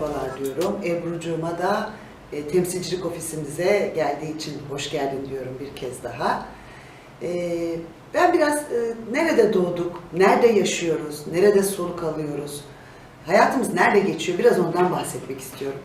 merhabalar diyorum. Ebru'cuma da e, temsilcilik ofisimize geldiği için hoş geldin diyorum bir kez daha. E, ben biraz e, nerede doğduk, nerede yaşıyoruz, nerede soluk alıyoruz, hayatımız nerede geçiyor biraz ondan bahsetmek istiyorum.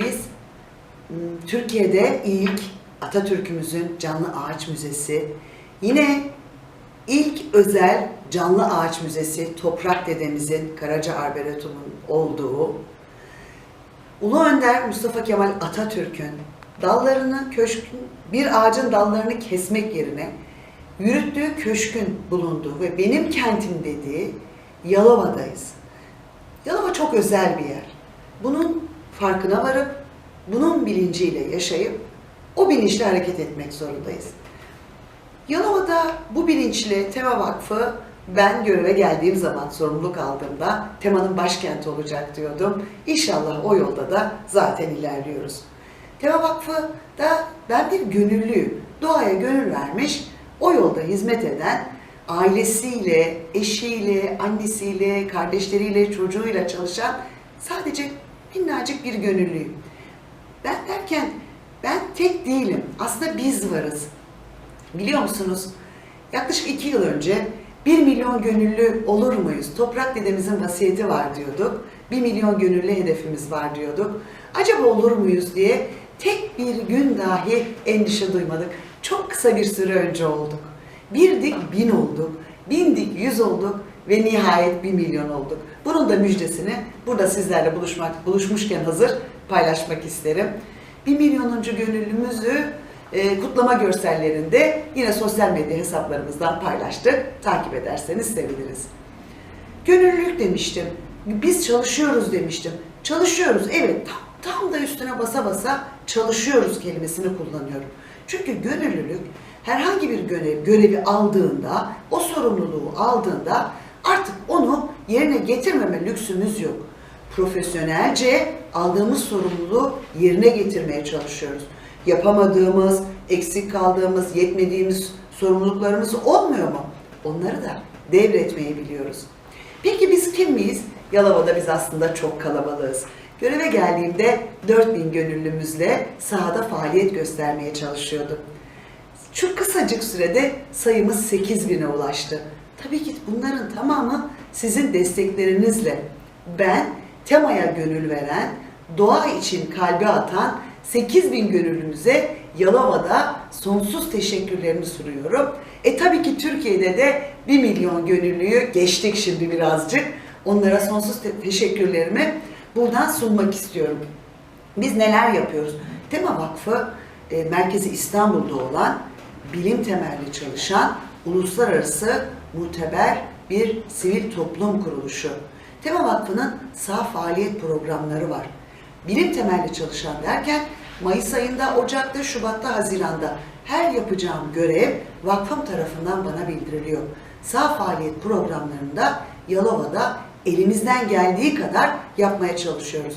Biz Türkiye'de ilk Atatürk'ümüzün canlı ağaç müzesi, yine ilk özel canlı ağaç müzesi Toprak Dedemizin Karaca Arboretum'un olduğu Ulu Önder Mustafa Kemal Atatürk'ün dallarını köşkün bir ağacın dallarını kesmek yerine yürüttüğü köşkün bulunduğu ve benim kentim dediği Yalova'dayız. Yalova çok özel bir yer. Bunun farkına varıp bunun bilinciyle yaşayıp o bilinçle hareket etmek zorundayız. Yalova'da bu bilinçle Tema Vakfı ben göreve geldiğim zaman sorumluluk aldığımda temanın başkenti olacak diyordum. İnşallah o yolda da zaten ilerliyoruz. Tema Vakfı da ben bir gönüllüyüm. Doğaya gönül vermiş, o yolda hizmet eden ailesiyle, eşiyle, annesiyle, kardeşleriyle, çocuğuyla çalışan sadece minnacık bir gönüllüyüm. Ben derken ben tek değilim. Aslında biz varız. Biliyor musunuz? Yaklaşık iki yıl önce 1 milyon gönüllü olur muyuz? Toprak dedemizin vasiyeti var diyorduk. 1 milyon gönüllü hedefimiz var diyorduk. Acaba olur muyuz diye tek bir gün dahi endişe duymadık. Çok kısa bir süre önce olduk. Birdik bin olduk, bindik yüz olduk ve nihayet bir milyon olduk. Bunun da müjdesini burada sizlerle buluşmak, buluşmuşken hazır paylaşmak isterim. Bir milyonuncu gönüllümüzü e, kutlama görsellerinde yine sosyal medya hesaplarımızdan paylaştık. Takip ederseniz seviniriz. Gönüllülük demiştim. Biz çalışıyoruz demiştim. Çalışıyoruz evet tam, tam da üstüne basa basa çalışıyoruz kelimesini kullanıyorum. Çünkü gönüllülük herhangi bir görev, görevi aldığında, o sorumluluğu aldığında artık onu yerine getirmeme lüksümüz yok. Profesyonelce aldığımız sorumluluğu yerine getirmeye çalışıyoruz. Yapamadığımız, eksik kaldığımız, yetmediğimiz sorumluluklarımız olmuyor mu? Onları da devretmeyi biliyoruz. Peki biz kim miyiz? Yalova'da biz aslında çok kalabalığız. Göreve geldiğimde 4000 gönüllümüzle sahada faaliyet göstermeye çalışıyordum. Şu kısacık sürede sayımız 8000'e ulaştı. Tabii ki bunların tamamı sizin desteklerinizle. Ben temaya gönül veren, doğa için kalbi atan 8000 gönüllümüze Yalova'da sonsuz teşekkürlerimi sunuyorum. E tabii ki Türkiye'de de 1 milyon gönüllüyü geçtik şimdi birazcık. Onlara sonsuz te- teşekkürlerimi buradan sunmak istiyorum. Biz neler yapıyoruz? Tema Vakfı e, merkezi İstanbul'da olan bilim temelli çalışan uluslararası muteber bir sivil toplum kuruluşu. Tema Vakfı'nın sağ faaliyet programları var. Bilim temelli çalışan derken Mayıs ayında, Ocak'ta, Şubat'ta, Haziran'da her yapacağım görev vakfım tarafından bana bildiriliyor. Sağ faaliyet programlarında Yalova'da elimizden geldiği kadar yapmaya çalışıyoruz.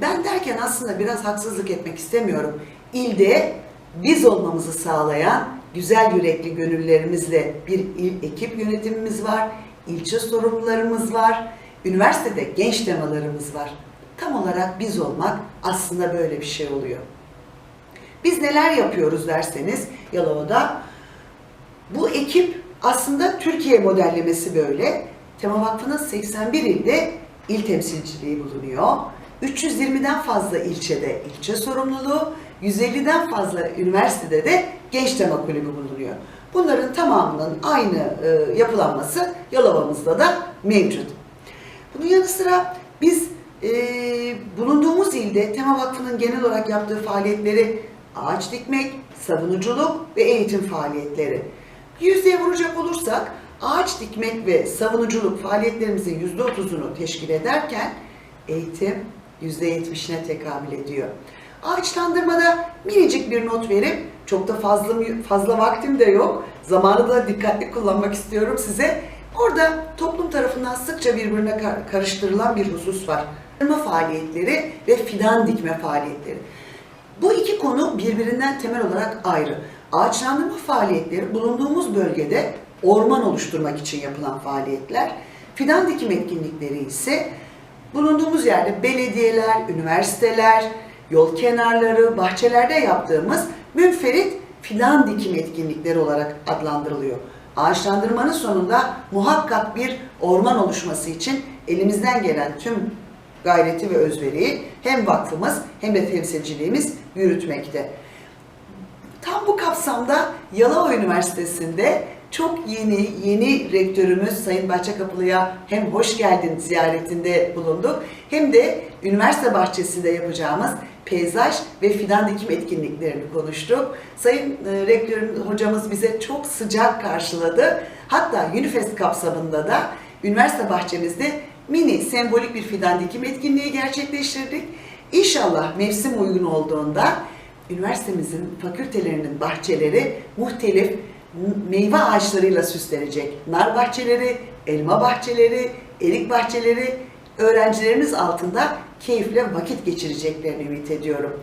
Ben derken aslında biraz haksızlık etmek istemiyorum. İlde biz olmamızı sağlayan güzel yürekli gönüllerimizle bir il ekip yönetimimiz var, ilçe sorumlularımız var, üniversitede genç temalarımız var. Tam olarak biz olmak aslında böyle bir şey oluyor. Biz neler yapıyoruz derseniz Yalova'da bu ekip aslında Türkiye modellemesi böyle. Tema Vakfı'nın 81 ilde il temsilciliği bulunuyor. 320'den fazla ilçede ilçe sorumluluğu, 150'den fazla üniversitede de genç tema kulübü bulunuyor. Bunların tamamının aynı e, yapılanması Yalova'mızda da mevcut. Bunun yanı sıra e, bulunduğumuz ilde Tema Vakfı'nın genel olarak yaptığı faaliyetleri ağaç dikmek, savunuculuk ve eğitim faaliyetleri. Yüzdeye vuracak olursak ağaç dikmek ve savunuculuk faaliyetlerimizin yüzde otuzunu teşkil ederken eğitim yüzde yetmişine tekamül ediyor. Ağaçlandırmada minicik bir not verip çok da fazla fazla vaktim de yok. Zamanı da dikkatli kullanmak istiyorum size. Orada toplum tarafından sıkça birbirine kar- karıştırılan bir husus var. Kırma faaliyetleri ve fidan dikme faaliyetleri. Bu iki konu birbirinden temel olarak ayrı. Ağaçlandırma faaliyetleri bulunduğumuz bölgede orman oluşturmak için yapılan faaliyetler. Fidan dikim etkinlikleri ise bulunduğumuz yerde belediyeler, üniversiteler, yol kenarları, bahçelerde yaptığımız münferit fidan dikim etkinlikleri olarak adlandırılıyor. Ağaçlandırmanın sonunda muhakkak bir orman oluşması için elimizden gelen tüm gayreti ve özveriyi hem vakfımız hem de temsilciliğimiz yürütmekte. Tam bu kapsamda Yalova Üniversitesi'nde çok yeni, yeni rektörümüz Sayın Bahçekapılı'ya hem hoş geldin ziyaretinde bulunduk hem de üniversite bahçesinde yapacağımız peyzaj ve fidan dikim etkinliklerini konuştuk. Sayın e, rektörüm hocamız bize çok sıcak karşıladı. Hatta Unifest kapsamında da üniversite bahçemizde mini sembolik bir fidan dikim etkinliği gerçekleştirdik. İnşallah mevsim uygun olduğunda üniversitemizin fakültelerinin bahçeleri muhtelif meyve ağaçlarıyla süslenecek. Nar bahçeleri, elma bahçeleri, erik bahçeleri öğrencilerimiz altında keyifle vakit geçireceklerini ümit ediyorum.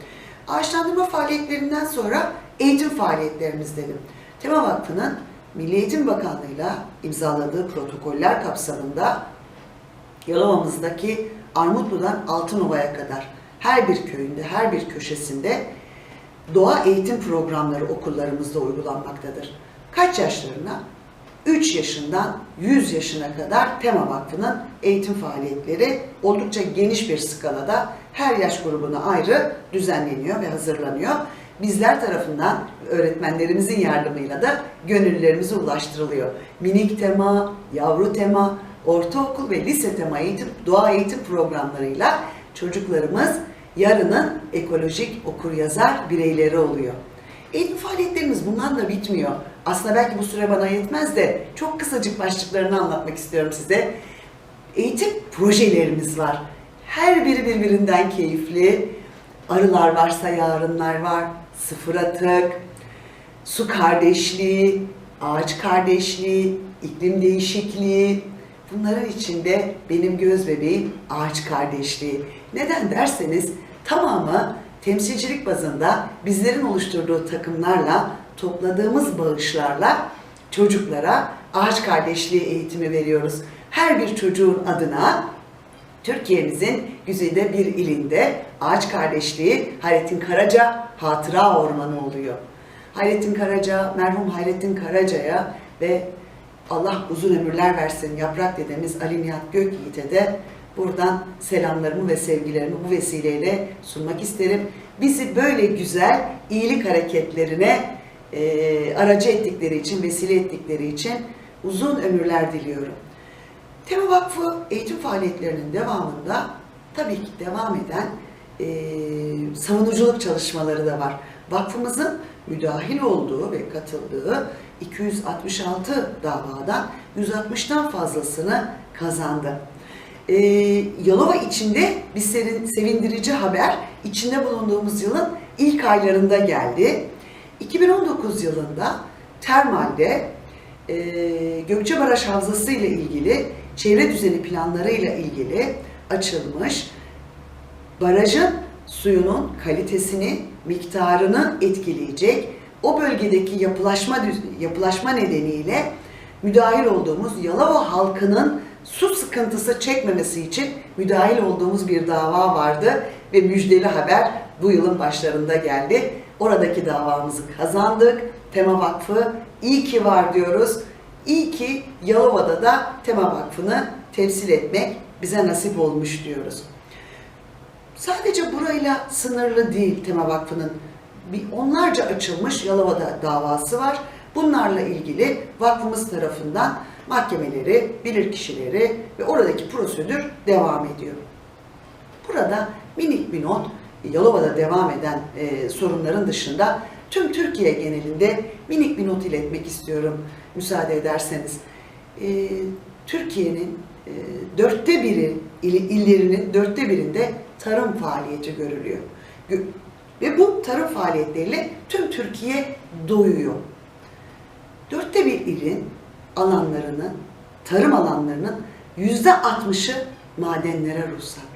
Ağaçlandırma faaliyetlerinden sonra eğitim faaliyetlerimiz dedim. Tema Vakfı'nın Milli Eğitim Bakanlığı'yla imzaladığı protokoller kapsamında Yalova'mızdaki Armutlu'dan Altınova'ya kadar her bir köyünde, her bir köşesinde doğa eğitim programları okullarımızda uygulanmaktadır. Kaç yaşlarına? 3 yaşından 100 yaşına kadar Tema Vakfı'nın eğitim faaliyetleri oldukça geniş bir skalada her yaş grubuna ayrı düzenleniyor ve hazırlanıyor. Bizler tarafından öğretmenlerimizin yardımıyla da gönüllülerimize ulaştırılıyor. Minik tema, yavru tema, ortaokul ve lise tema eğitim, doğa eğitim programlarıyla çocuklarımız yarının ekolojik okur-yazar bireyleri oluyor. Eğitim faaliyetlerimiz bunlarla bitmiyor. Aslında belki bu süre bana yetmez de çok kısacık başlıklarını anlatmak istiyorum size. Eğitim projelerimiz var. Her biri birbirinden keyifli. Arılar varsa yarınlar var. Sıfır atık, su kardeşliği, ağaç kardeşliği, iklim değişikliği. Bunların içinde benim göz bebeğim ağaç kardeşliği. Neden derseniz tamamı temsilcilik bazında bizlerin oluşturduğu takımlarla topladığımız bağışlarla çocuklara ağaç kardeşliği eğitimi veriyoruz. Her bir çocuğun adına Türkiye'mizin güzide bir ilinde ağaç kardeşliği Hayrettin Karaca Hatıra Ormanı oluyor. Hayrettin Karaca, merhum Hayrettin Karaca'ya ve Allah uzun ömürler versin yaprak dedemiz Ali Nihat Gökyiğit'e de buradan selamlarımı ve sevgilerimi bu vesileyle sunmak isterim. Bizi böyle güzel iyilik hareketlerine e, aracı ettikleri için, vesile ettikleri için uzun ömürler diliyorum. Tema Vakfı eğitim faaliyetlerinin devamında tabii ki devam eden e, savunuculuk çalışmaları da var. Vakfımızın müdahil olduğu ve katıldığı 266 davadan 160'tan fazlasını kazandı. Ee, Yalova içinde bir serin, sevindirici haber içinde bulunduğumuz yılın ilk aylarında geldi. 2019 yılında Termal'de e, Gökçe Havzası ile ilgili çevre düzeni planları ile ilgili açılmış barajın suyunun kalitesini, miktarını etkileyecek o bölgedeki yapılaşma yapılaşma nedeniyle müdahil olduğumuz Yalova halkının su sıkıntısı çekmemesi için müdahil olduğumuz bir dava vardı ve müjdeli haber bu yılın başlarında geldi. Oradaki davamızı kazandık. Tema Vakfı iyi ki var diyoruz. İyi ki Yalova'da da Tema Vakfı'nı temsil etmek bize nasip olmuş diyoruz. Sadece burayla sınırlı değil Tema Vakfı'nın bir onlarca açılmış Yalova'da davası var. Bunlarla ilgili vakfımız tarafından mahkemeleri, bilirkişileri ve oradaki prosedür devam ediyor. Burada minik bir not, Yalova'da devam eden e, sorunların dışında tüm Türkiye genelinde minik bir not iletmek istiyorum müsaade ederseniz. E, Türkiye'nin e, dörtte biri, il, illerinin dörtte birinde tarım faaliyeti görülüyor. Ve bu tarım faaliyetleriyle tüm Türkiye doyuyor. Dörtte bir ilin alanlarının, tarım alanlarının yüzde altmışı madenlere ruhsatlı.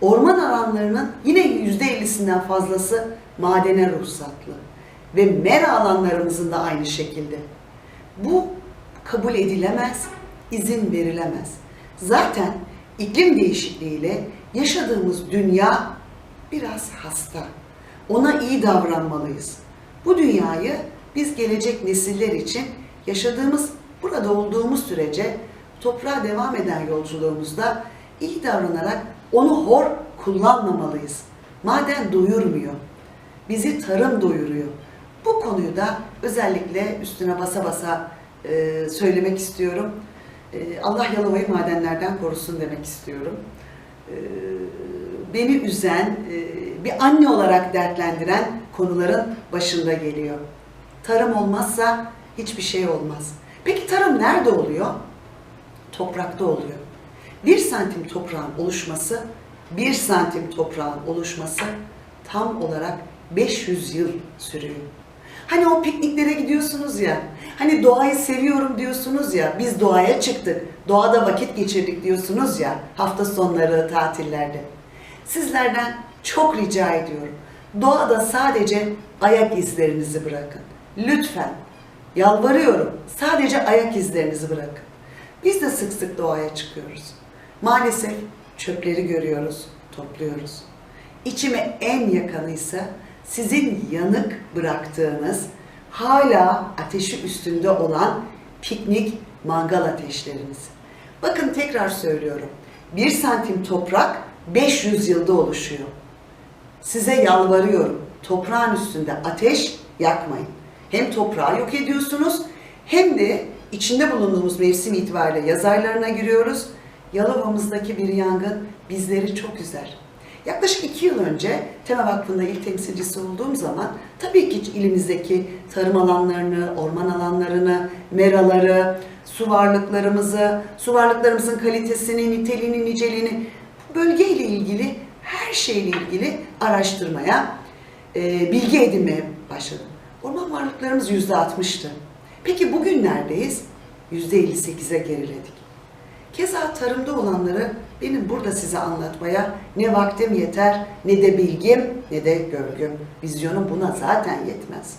Orman alanlarının yine yüzde ellisinden fazlası madene ruhsatlı. Ve mera alanlarımızın da aynı şekilde. Bu kabul edilemez, izin verilemez. Zaten iklim değişikliğiyle yaşadığımız dünya biraz hasta. Ona iyi davranmalıyız. Bu dünyayı biz gelecek nesiller için yaşadığımız, burada olduğumuz sürece toprağa devam eden yolculuğumuzda iyi davranarak onu hor kullanmamalıyız. Maden doyurmuyor. Bizi tarım doyuruyor. Bu konuyu da özellikle üstüne basa basa e, söylemek istiyorum. E, Allah Yalova'yı madenlerden korusun demek istiyorum. E, beni üzen, e, bir anne olarak dertlendiren konuların başında geliyor. Tarım olmazsa hiçbir şey olmaz. Peki tarım nerede oluyor? Toprakta oluyor. Bir santim toprağın oluşması, bir santim toprağın oluşması tam olarak 500 yıl sürüyor. Hani o pikniklere gidiyorsunuz ya, hani doğayı seviyorum diyorsunuz ya, biz doğaya çıktık, doğada vakit geçirdik diyorsunuz ya, hafta sonları, tatillerde. Sizlerden çok rica ediyorum. Doğada sadece ayak izlerinizi bırakın. Lütfen. Yalvarıyorum. Sadece ayak izlerinizi bırakın. Biz de sık sık doğaya çıkıyoruz. Maalesef çöpleri görüyoruz, topluyoruz. İçime en yakınıysa sizin yanık bıraktığınız, hala ateşi üstünde olan piknik mangal ateşleriniz. Bakın tekrar söylüyorum. Bir santim toprak 500 yılda oluşuyor. Size yalvarıyorum. Toprağın üstünde ateş yakmayın. Hem toprağı yok ediyorsunuz hem de içinde bulunduğumuz mevsim itibariyle yaz aylarına giriyoruz. Yalova'mızdaki bir yangın bizleri çok üzer. Yaklaşık iki yıl önce Tema Vakfı'nda il temsilcisi olduğum zaman tabii ki ilimizdeki tarım alanlarını, orman alanlarını, meraları, su varlıklarımızı, su varlıklarımızın kalitesini, niteliğini, niceliğini, bölgeyle ilgili her şeyle ilgili araştırmaya, e, bilgi edinmeye başladım. Orman varlıklarımız yüzde altmıştı. Peki bugün neredeyiz? Yüzde 58'e geriledik. Keza tarımda olanları benim burada size anlatmaya ne vaktim yeter, ne de bilgim, ne de görgüm. Vizyonum buna zaten yetmez.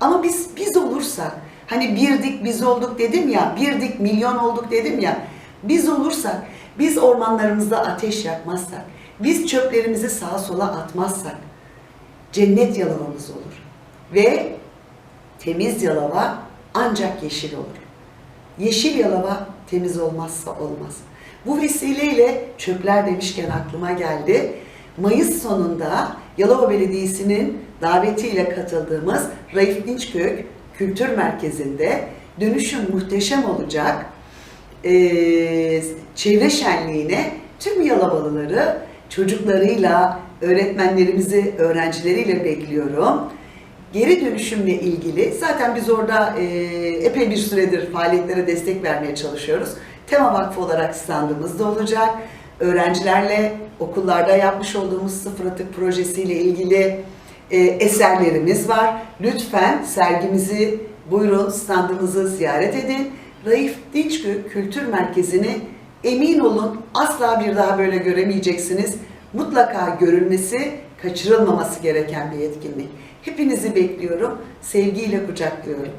Ama biz biz olursak, hani bir dik biz olduk dedim ya, bir dik milyon olduk dedim ya, biz olursak, biz ormanlarımızda ateş yakmazsak, biz çöplerimizi sağa sola atmazsak, cennet yalavamız olur. Ve temiz yalava ancak yeşil olur. Yeşil yalava temiz olmazsa olmaz. Bu vesileyle çöpler demişken aklıma geldi. Mayıs sonunda Yalova Belediyesi'nin davetiyle katıldığımız Raif Dinçkök Kültür Merkezi'nde dönüşüm muhteşem olacak. Ee, çevre şenliğine tüm Yalovalıları çocuklarıyla, öğretmenlerimizi, öğrencileriyle bekliyorum. Geri dönüşümle ilgili zaten biz orada e, epey bir süredir faaliyetlere destek vermeye çalışıyoruz. Tema Vakfı olarak standımızda olacak. Öğrencilerle okullarda yapmış olduğumuz sıfır atık projesiyle ilgili e, eserlerimiz var. Lütfen sergimizi buyurun standımızı ziyaret edin. Raif Dinçgü Kültür Merkezi'ni emin olun asla bir daha böyle göremeyeceksiniz. Mutlaka görülmesi, kaçırılmaması gereken bir etkinlik. Hepinizi bekliyorum. Sevgiyle kucaklıyorum.